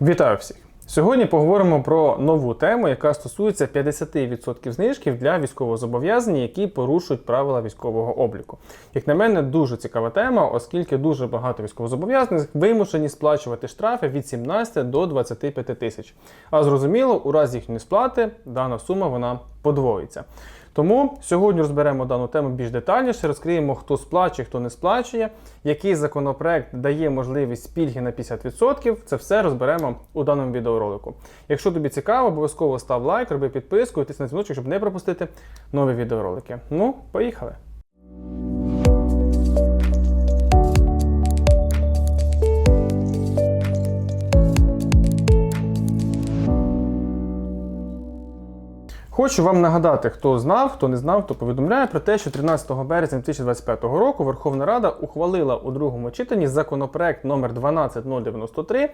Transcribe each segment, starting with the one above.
Вітаю всіх! Сьогодні поговоримо про нову тему, яка стосується 50% знижків для військовозобов'язаних, які порушують правила військового обліку. Як на мене, дуже цікава тема, оскільки дуже багато військовозобов'язаних вимушені сплачувати штрафи від 17 до 25 тисяч. А зрозуміло, у разі їхньої сплати дана сума вона подвоїться. Тому сьогодні розберемо дану тему більш детальніше, розкриємо, хто сплачує, хто не сплачує, який законопроект дає можливість пільги на 50%. Це все розберемо у даному відеоролику. Якщо тобі цікаво, обов'язково став лайк, роби підписку і тисни дзвіночок, щоб не пропустити нові відеоролики. Ну, поїхали! Хочу вам нагадати, хто знав, хто не знав, хто повідомляє про те, що 13 березня 2025 року Верховна Рада ухвалила у другому читанні законопроект номер 12093,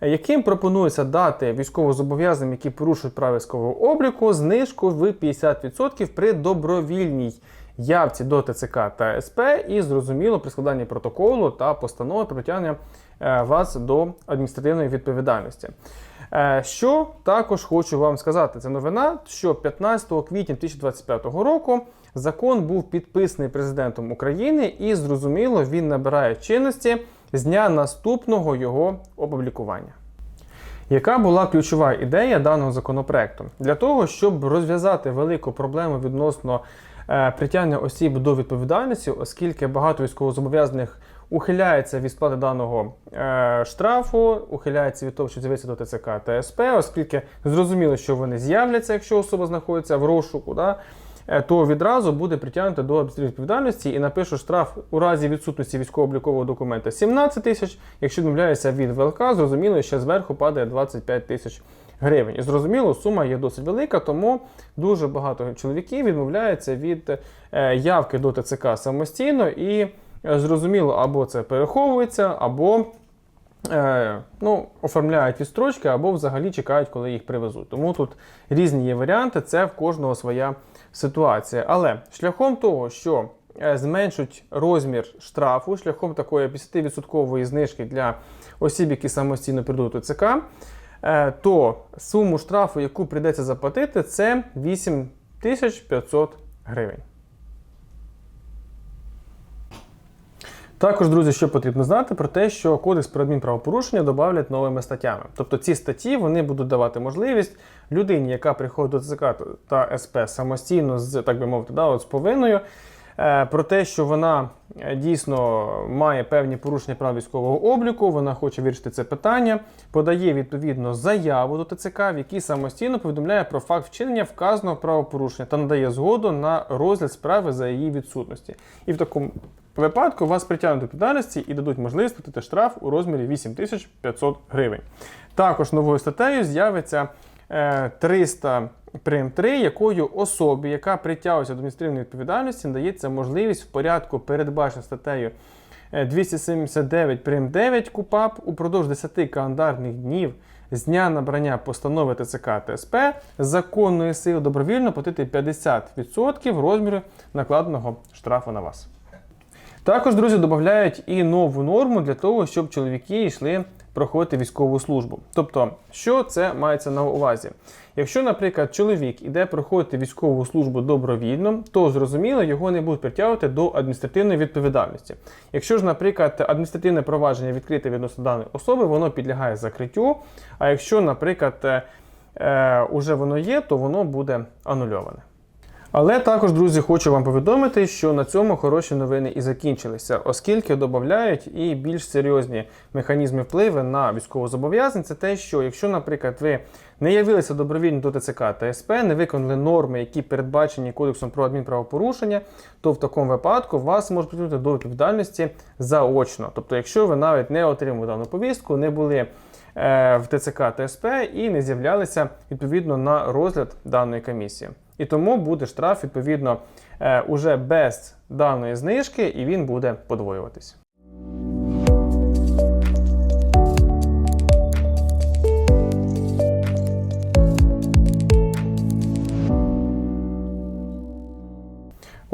яким пропонується дати військовозобов'язаним, які порушують право військового обліку, знижку в 50% при добровільній явці до ТЦК та СП і зрозуміло при складанні протоколу та постанови про притягнення е, вас до адміністративної відповідальності. Е, Що також хочу вам сказати, це новина, що 15 квітня 2025 року закон був підписаний президентом України і зрозуміло він набирає чинності з дня наступного його опублікування. Яка була ключова ідея даного законопроекту? Для того, щоб розв'язати велику проблему відносно е, притягнення осіб до відповідальності, оскільки багато військовозобов'язаних ухиляється від сплати даного е, штрафу, ухиляється від того, що з'явиться до ТЦК та СП, оскільки зрозуміло, що вони з'являться, якщо особа знаходиться в розшуку. Да? е, То відразу буде притягнуто до відповідальності і напишу штраф у разі відсутності військово-облікового документа 17 тисяч. Якщо відмовляється від ВЛК, зрозуміло, що зверху падає 25 тисяч гривень. І зрозуміло, сума є досить велика, тому дуже багато чоловіків відмовляються від е, явки до ТЦК самостійно і зрозуміло, або це переховується, або е, ну, оформляють відстрочки, або взагалі чекають, коли їх привезуть. Тому тут різні є варіанти, це в кожного своя ситуація. Але шляхом того, що е, зменшуть розмір штрафу, шляхом такої 50% знижки для осіб, які самостійно прийдуть до ЦК, е, то суму штрафу, яку прийдеться заплатити, це 8500 гривень. Також, друзі, що потрібно знати про те, що кодекс про адмінправопорушення додавлять новими статтями. Тобто ці статті вони будуть давати можливість людині, яка приходить до ЦК та СП самостійно з так би мовити, да, от з повинною, е, про те, що вона е, дійсно має певні порушення прав військового обліку, вона хоче вирішити це питання, подає відповідно заяву до ТЦК, в якій самостійно повідомляє про факт вчинення вказаного правопорушення та надає згоду на розгляд справи за її відсутності. І в такому випадку вас притягнуть до відповідальності і дадуть можливість платити штраф у розмірі 8500 гривень. Також новою статтею з'явиться е, 300 прим 3, якою особі, яка притягується до адміністративної відповідальності, надається можливість в порядку, передбачено статтею е, 279 прим 9 КУПАП упродовж 10 календарних днів з дня набрання постанови ТЦК ТСП законної сили добровільно платити 50% розміру накладеного штрафу на вас. Також, друзі, додають і нову норму для того, щоб чоловіки йшли проходити військову службу. Тобто, що це мається на увазі? Якщо, наприклад, чоловік іде проходити військову службу добровільно, то зрозуміло, його не будуть притягувати до адміністративної відповідальності. Якщо ж, наприклад, адміністративне провадження відкрите відносно даної особи, воно підлягає закриттю. А якщо, наприклад, е, е, уже воно є, то воно буде анульоване. Але також, друзі, хочу вам повідомити, що на цьому хороші новини і закінчилися, оскільки додають і більш серйозні механізми впливу на військовозобов'язань. Це те, що якщо, наприклад, ви не явилися добровільно до ТЦК та СП, не виконали норми, які передбачені кодексом про адмінправопорушення, то в такому випадку вас можуть притягнути до відповідальності заочно. Тобто, якщо ви навіть не отримали дану повістку, не були е, в ТЦК та СП і не з'являлися відповідно на розгляд даної комісії. І тому буде штраф, відповідно, е, уже без даної знижки, і він буде подвоюватись.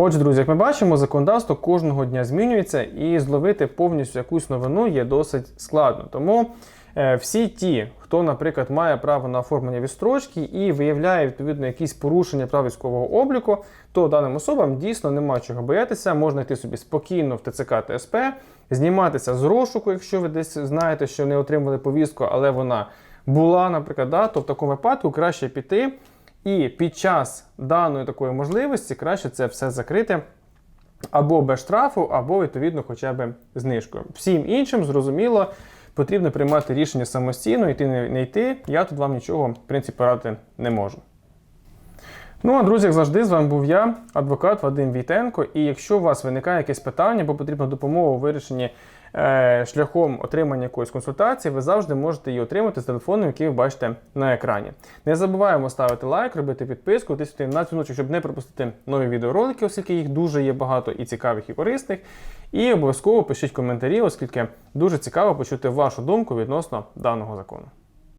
Отже, друзі, як ми бачимо, законодавство кожного дня змінюється і зловити повністю якусь новину є досить складно. Тому Всі ті, хто, наприклад, має право на оформлення відстрочки і виявляє відповідно якісь порушення прав військового обліку, то даним особам дійсно нема чого боятися, можна йти собі спокійно в ТЦК та СП, зніматися з розшуку, якщо ви десь знаєте, що не отримали повістку, але вона була, наприклад, да, то в такому випадку краще піти. І під час даної такої можливості краще це все закрити або без штрафу, або відповідно хоча б знижкою. Всім іншим, зрозуміло, потрібно приймати рішення самостійно, йти не, йти. Я тут вам нічого, в принципі, радити не можу. Ну, а друзі, як завжди, з вами був я, адвокат Вадим Війтенко. І якщо у вас виникає якесь питання або потрібна допомога у вирішенні шляхом отримання якоїсь консультації, ви завжди можете її отримати з телефону, який ви бачите на екрані. Не забуваємо ставити лайк, робити підписку, тиснути на дзвіночок, щоб не пропустити нові відеоролики, оскільки їх дуже є багато і цікавих, і корисних. І обов'язково пишіть коментарі, оскільки дуже цікаво почути вашу думку відносно даного закону.